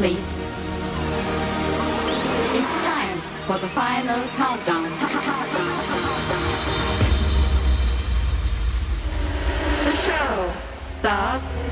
please. It's time for the final countdown. the show starts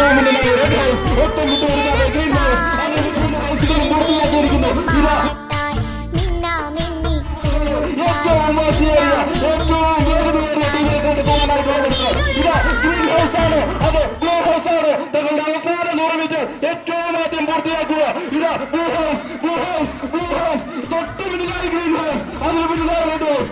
ടോമിന്റെ red house ഒട്ടൊമ്പത് പേരുടെ green house. അങ്ങനെ പൂർത്തിയാക്കിയിരിക്കുന്നു ഇവ ഏറ്റവും വാശിയേറിയ ഏറ്റവും വേഗതയേറിയ ടീമിലേക്കാണ് പോകാനായി പോകുന്നത് ഇതാ ഗ്രീൻ ഹൗസ് ആണ് അത് ബ്ലൂ ഹൗസ് ആണ് തങ്ങളുടെ അവസാന നൂറ് മീറ്റർ ഏറ്റവും ആദ്യം പൂർത്തിയാക്കുക ഇതാ blue house blue house blue house തൊട്ട് പിന്നിലായി ഗ്രീൻ ഹൗസ് അതിന് പിന്നിലായി റെഡ് ഹൗസ്